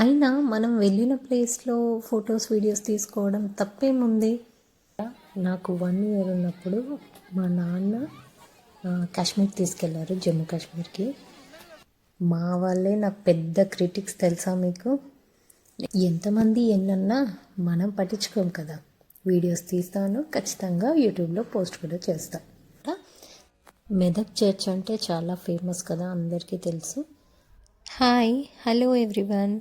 అయినా మనం వెళ్ళిన ప్లేస్లో ఫొటోస్ వీడియోస్ తీసుకోవడం తప్పేముంది? నాకు వన్ ఇయర్ ఉన్నప్పుడు మా నాన్న కాశ్మీర్ తీసుకెళ్ళారు జమ్మూ కాశ్మీర్కి. మా వాళ్ళే నాకు పెద్ద క్రిటిక్స్ తెలుసా మీకు? ఎంతమంది ఎన్నన్నా మనం పట్టించుకోం కదా. వీడియోస్ తీస్తాను ఖచ్చితంగా యూట్యూబ్లో పోస్ట్ కూడా చేస్తాను మెదక్ చర్చ్ అంటే చాలా ఫేమస్ కదా అందరికీ తెలుసు. Hi hello everyone.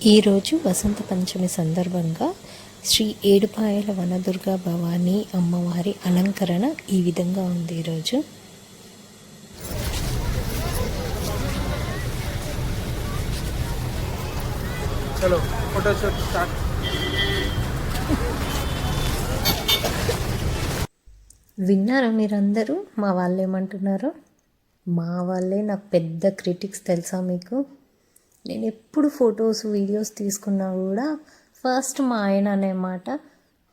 ఈరోజు వసంత పంచమి సందర్భంగా శ్రీ ఏడుపాయల వనదుర్గా భవానీ అమ్మవారి అలంకరణ ఈ విధంగా ఉంది ఈరోజు విన్నారా మీరందరూ? మా వాళ్ళు ఏమంటున్నారు మా వాళ్ళే నాకు పెద్ద క్రిటిక్స్ తెలుసా మీకు? నేను ఎప్పుడు ఫొటోస్ వీడియోస్ తీసుకున్నా కూడా ఫస్ట్ మా ఆయన అనే మాట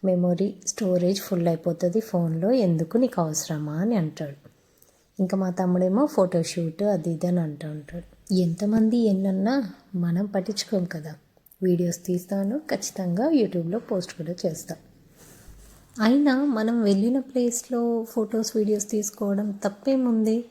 మెమొరీ స్టోరేజ్ ఫుల్ అయిపోతుంది ఫోన్లో ఎందుకు నీకు అవసరమా? అని అంటాడు. ఇంకా మా తమ్ముడేమో ఫోటోషూట్ అది ఇది అని అంటూ ఉంటాడు. ఎంతమంది ఎన్నన్నా మనం పట్టించుకోం కదా. వీడియోస్ తీస్తాను ఖచ్చితంగా యూట్యూబ్లో పోస్ట్ కూడా చేస్తాను అయినా మనం వెళ్ళిన ప్లేస్లో ఫొటోస్ వీడియోస్ తీసుకోవడం తప్పేముంది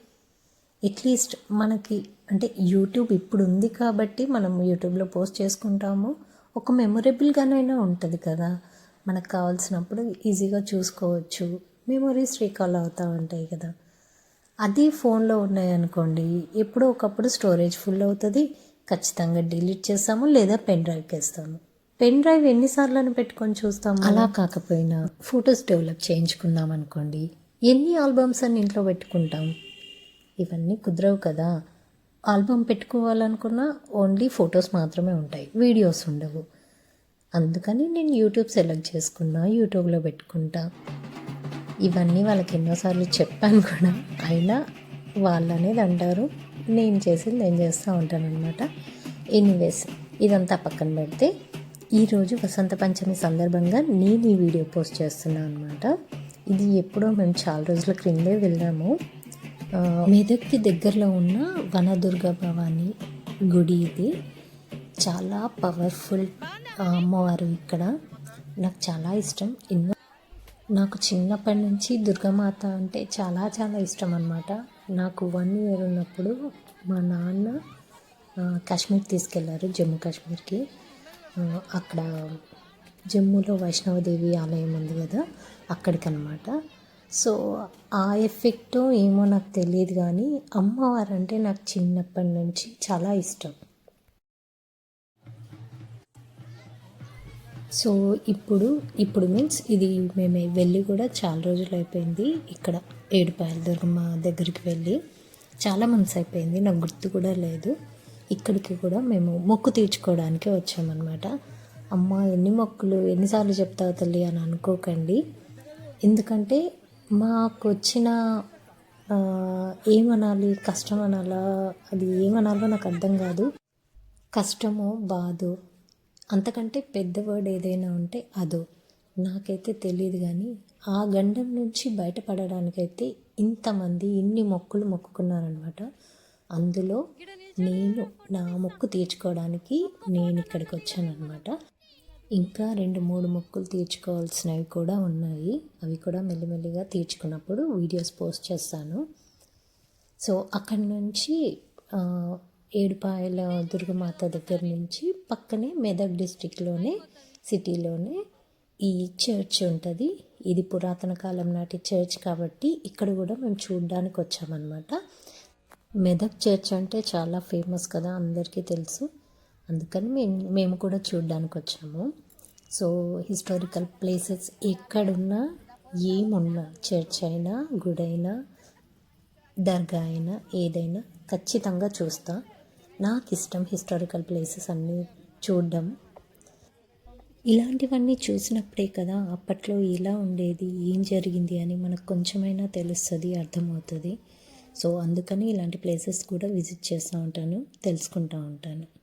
అట్లీస్ట్ మనకి అంటే యూట్యూబ్ ఇప్పుడు ఉంది కాబట్టి మనం యూట్యూబ్లో పోస్ట్ చేసుకుంటాము. ఒక మెమొరబుల్గానైనా ఉంటుంది కదా. మనకు కావాల్సినప్పుడు ఈజీగా చూసుకోవచ్చు. మెమొరీస్ రీకాల్ అవుతూ ఉంటాయి కదా. అది ఫోన్లో ఉన్నాయనుకోండి ఎప్పుడో ఒకప్పుడు స్టోరేజ్ ఫుల్ అవుతుంది. ఖచ్చితంగా డిలీట్ చేస్తాము లేదా పెన్ డ్రైవ్కి వేస్తాము పెన్ డ్రైవ్ ఎన్నిసార్లు అని పెట్టుకొని చూస్తాము? అలా కాకపోయినా ఫొటోస్ డెవలప్ చేయించుకున్నాం అనుకోండి ఎన్ని ఆల్బమ్స్ అని ఇంట్లో పెట్టుకుంటాం? ఇవన్నీ కుదరవు కదా. ఆల్బమ్ పెట్టుకోవాలనుకున్నా ఓన్లీ ఫొటోస్ మాత్రమే ఉంటాయి. వీడియోస్ ఉండవు. అందుకని నేను యూట్యూబ్ సెలెక్ట్ చేసుకున్నా యూట్యూబ్లో పెట్టుకుంటా. ఇవన్నీ వాళ్ళకి ఎన్నోసార్లు చెప్పాను కూడా. అయినా వాళ్ళు అనేది అంటారు నేను చేసింది నేను చేస్తూ ఉంటానన్నమాట. ఎనీవేస్ ఇదంతా పక్కన పెడితే ఈరోజు వసంత పంచమి సందర్భంగా నేను ఈ వీడియో పోస్ట్ చేస్తున్నాను అనమాట ఇది ఎప్పుడో మేము చాలా రోజుల క్రిందే వెళ్ళాము. మెదక్కి దగ్గరలో ఉన్న వనదుర్గ భవాని గుడి ఇది. చాలా పవర్ఫుల్ అమ్మవారు ఇక్కడ. నాకు చాలా ఇష్టం. ఎన్నో నాకు చిన్నప్పటి నుంచి దుర్గామాత అంటే చాలా చాలా ఇష్టం అనమాట నాకు వన్ ఇయర్ ఉన్నప్పుడు మా నాన్న కాశ్మీర్ తీసుకెళ్ళారు జమ్మూ కాశ్మీర్కి. అక్కడ జమ్మూలో వైష్ణవదేవి ఆలయం ఉంది కదా అక్కడికనమాట సో ఆ ఎఫెక్ట్ ఏమో నాకు తెలియదు కానీ అమ్మవారు అంటే నాకు చిన్నప్పటి నుంచి చాలా ఇష్టం. సో ఇప్పుడు ఇప్పుడు మీన్స్ ఇది మేము వెళ్ళి కూడా చాలా రోజులు అయిపోయింది. ఇక్కడ ఏడుపాయల దుర్గమ్మ దగ్గరికి వెళ్ళి చాలా మంత్స్ అయిపోయింది. నాకు గుర్తు కూడా లేదు. ఇక్కడికి కూడా మేము మొక్కు తీర్చుకోవడానికి వచ్చామన్నమాట. అమ్మ ఎన్ని మొక్కులు ఎన్నిసార్లు చెప్తావు తల్లి అని అనుకోకండి. ఎందుకంటే మాకు వచ్చిన ఏమనాలి కష్టం అనాలా అది ఏమనాలో నాకు అర్థం కాదు. కష్టమో బాధో అంతకంటే పెద్ద వర్డ్ ఏదైనా ఉంటే అదో. నాకైతే తెలియదు కానీ ఆ గండం నుంచి బయటపడడానికైతే ఇంతమంది ఇన్ని మొక్కులు మొక్కుకున్నారనమాట. అందులో నేను నా మొక్కు తీర్చుకోవడానికి నేను ఇక్కడికి వచ్చానమాట ఇంకా రెండు మూడు మొక్కులు తీర్చుకోవాల్సినవి కూడా ఉన్నాయి. అవి కూడా మెల్లిమెల్లిగా తీర్చుకున్నప్పుడు వీడియోస్ పోస్ట్ చేస్తాను. సో అక్కడి నుంచి ఏడుపాయల దుర్గమాత దగ్గర నుంచి పక్కనే మెదక్ డిస్టిక్లోనే సిటీలోనే ఈ చర్చ్ ఉంటుంది. ఇది పురాతన కాలం నాటి చర్చ్ కాబట్టి ఇక్కడ కూడా మేము చూడడానికి వచ్చామన్నమాట మెదక్ చర్చ్ అంటే చాలా ఫేమస్ కదా అందరికీ తెలుసు. అందుకని మేము మేము కూడా చూడడానికి వచ్చాము సో హిస్టారికల్ ప్లేసెస్ ఎక్కడున్నా ఏమున్నా చర్చ్ అయినా గుడైనా దర్గా అయినా ఏదైనా ఖచ్చితంగా చూస్తా. నాకు ఇష్టం హిస్టారికల్ ప్లేసెస్ అన్నీ చూడడం. ఇలాంటివన్నీ చూసినప్పుడే కదా అప్పట్లో ఎలా ఉండేది ఏం జరిగింది అని మనకు కొంచెమైనా తెలుస్తుంది అర్థమవుతుంది. సో అందుకని ఇలాంటి ప్లేసెస్ కూడా విజిట్ చేస్తూ ఉంటాను తెలుసుకుంటూ ఉంటాను.